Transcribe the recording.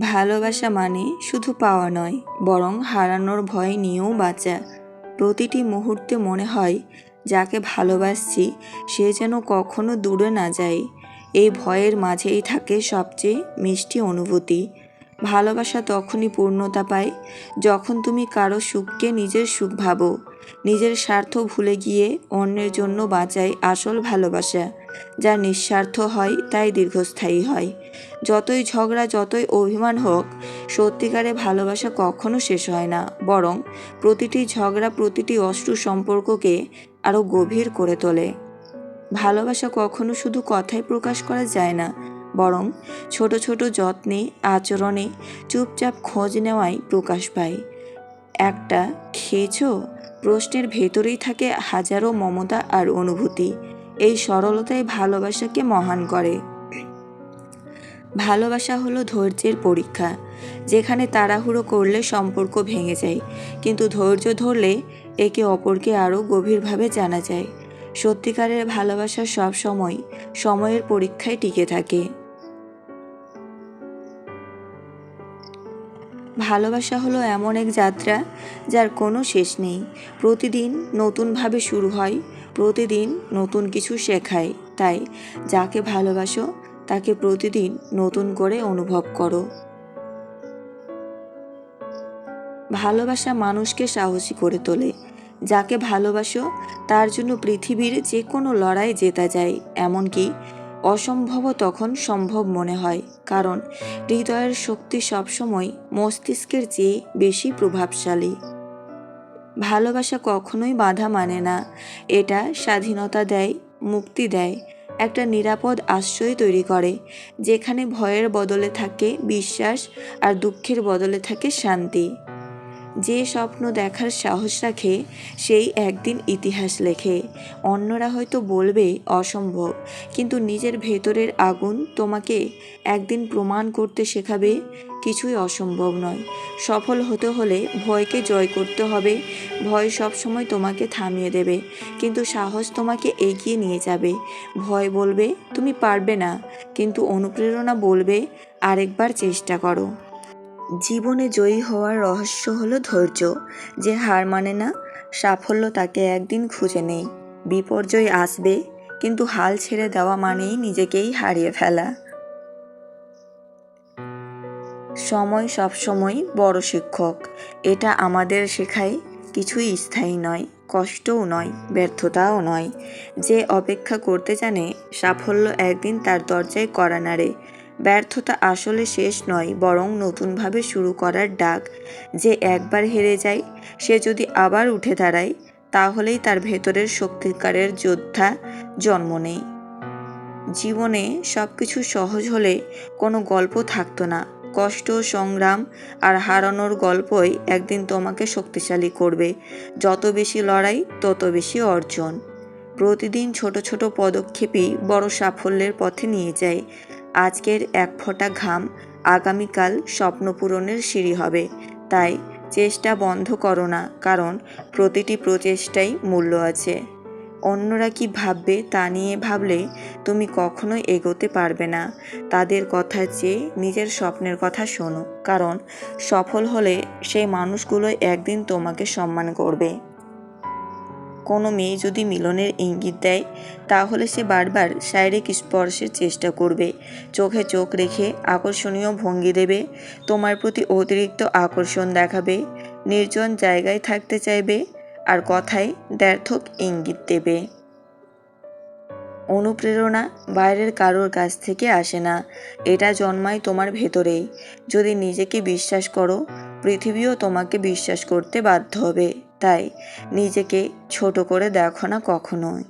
ভালোবাসা মানে শুধু পাওয়া নয়, বরং হারানোর ভয় নিয়েও বাঁচা। প্রতিটি মুহূর্তে মনে হয়, যাকে ভালোবাসছি, সে যেন কখনো দূরে না যায়। এই ভয়ের মাঝেই থাকে সবচেয়ে মিষ্টি অনুভূতি। ভালোবাসা তখনই পূর্ণতা পায়, যখন তুমি কারও সুখকে নিজের সুখ ভাবো। নিজের স্বার্থ ভুলে গিয়ে অন্যের জন্য বাঁচাই আসল ভালোবাসা। যা নিঃস্বার্থ হয়, তাই দীর্ঘস্থায়ী হয়। যতই ঝগড়া, যতই অভিমান হোক, সত্যিকারে ভালোবাসা কখনো শেষ হয় না। বরং প্রতিটি ঝগড়া, প্রতিটি অশ্রু সম্পর্ককে আরও গভীর করে তোলে। ভালোবাসা কখনো শুধু কথায় প্রকাশ করা যায় না, বরং ছোট ছোট যত্নে, আচরণে চুপচাপ খোঁজ নেওয়াই প্রকাশ পায়। একটা, খেয়েছো? প্রশ্নের ভেতরেই থাকে হাজারো মমতা আর অনুভূতি। এই সরলতাই ভালোবাসাকে মহান করে। ভালোবাসা হলো ধৈর্যের পরীক্ষা, যেখানে তাড়াহুড়ো করলে সম্পর্ক ভেঙে যায়, কিন্তু ধৈর্য ধরলে একে অপরকে আরও গভীরভাবে জানা যায়। সত্যিকারের ভালোবাসা সব সময় সময়ের পরীক্ষায় টিকে থাকে। ভালোবাসা হলো এমন এক যাত্রা যার কোনো শেষ নেই। প্রতিদিন নতুনভাবে শুরু হয় প্রতিদিন নতুন কিছু শেখায়। তাই, যাকে ভালোবাসো, তাকে প্রতিদিন নতুন করে অনুভব করো। ভালোবাসা মানুষকে সাহসী করে তোলে। যাকে ভালোবাসো, তার জন্য পৃথিবীর যে কোনো লড়াই জেতা যায়। এমনকি অসম্ভব তখন সম্ভব মনে হয়। কারণ, হৃদয়ের শক্তি সবসময় মস্তিষ্কের চেয়ে বেশি প্রভাবশালী। ভালোবাসা কখনোই বাধা মানে না। এটা স্বাধীনতা দেয়, মুক্তি দেয়, একটা নিরাপদ আশ্রয় তৈরি করে, যেখানে ভয়ের বদলে থাকে বিশ্বাস আর দুঃখের বদলে থাকে শান্তি। যে স্বপ্ন দেখার সাহস রাখে, সেই একদিন ইতিহাস লেখে। অন্যরা হয়তো বলবে, অসম্ভব। কিন্তু নিজের ভেতরের আগুন তোমাকে একদিন প্রমাণ করতে শেখাবে, কিছুই অসম্ভব নয়। সফল হতে হলে ভয়কে জয় করতে হবে, ভয় সবসময় তোমাকে থামিয়ে দেবে, কিন্তু সাহস তোমাকে এগিয়ে নিয়ে যাবে। ভয় বলবে, তুমি পারবে না। কিন্তু অনুপ্রেরণা বলবে, আরেকবার চেষ্টা করো। জীবনে জয়ী হওয়ার রহস্য হলো ধৈর্য। যে হার মানে না, সাফল্য তাকে একদিন খুঁজে নেই। বিপর্যয় আসবে, কিন্তু হাল ছেড়ে দেওয়া মানেই নিজেকেই হারিয়ে ফেলা। সময় সবসময় বড় শিক্ষক। এটা আমাদের শেখায় কিছুই স্থায়ী নয়, কষ্টও নয়, ব্যর্থতাও নয়। যে অপেক্ষা করতে জানে, সাফল্য একদিন তার দরজায় করা নাড়ে। ব্যর্থতা আসলে শেষ নয়, বরং নতুনভাবে শুরু করার ডাক। যে একবার হেরে যায়, সে যদি আবার উঠে দাঁড়ায়, তাহলেই তার ভেতরের শক্তিকারের যোদ্ধা জন্ম নেয় জীবনে সব কিছু সহজ হলে কোনো গল্প থাকতো না। কষ্ট, সংগ্রাম আর হারানোর গল্পই একদিন তোমাকে শক্তিশালী করবে। যত বেশি লড়াই, তত বেশি অর্জন। প্রতিদিন ছোট ছোট পদক্ষেপই বড় সাফল্যের পথে নিয়ে যায়। আজকের এক ফোঁটা ঘাম আগামীকাল স্বপ্ন পূরণের সিঁড়ি হবে। তাই চেষ্টা বন্ধ করো না, কারণ প্রতিটি প্রচেষ্টাই মূল্য আছে। অন্যরা কি ভাববে তা নিয়ে ভাবলে তুমি কখনোই এগোতে পারবে না। তাদের কথা চেয়ে নিজের স্বপ্নের কথা শোনো, কারণ সফল হলে সেই মানুষগুলোই একদিন তোমাকে সম্মান করবে। কোনো মেয়ে যদি মিলনের ইঙ্গিত দেয়, তাহলে সে বারবার শারীরিক স্পর্শের চেষ্টা করবে। চোখে চোখ রেখে আকর্ষণীয় ভঙ্গি দেবে, তোমার প্রতি অতিরিক্ত আকর্ষণ দেখাবে, নির্জন জায়গায় থাকতে চাইবে, আর কথায় দ্ব্যর্থক ইঙ্গিত দেবে। অনুপ্রেরণা বাইরের কারোর কাছ থেকে আসে না। এটা জন্মায় তোমার ভেতরেই। যদি নিজেকে বিশ্বাস করো, পৃথিবীও তোমাকে বিশ্বাস করতে বাধ্য হবে। তাই নিজেকে ছোট করে দেখো না কখনোই।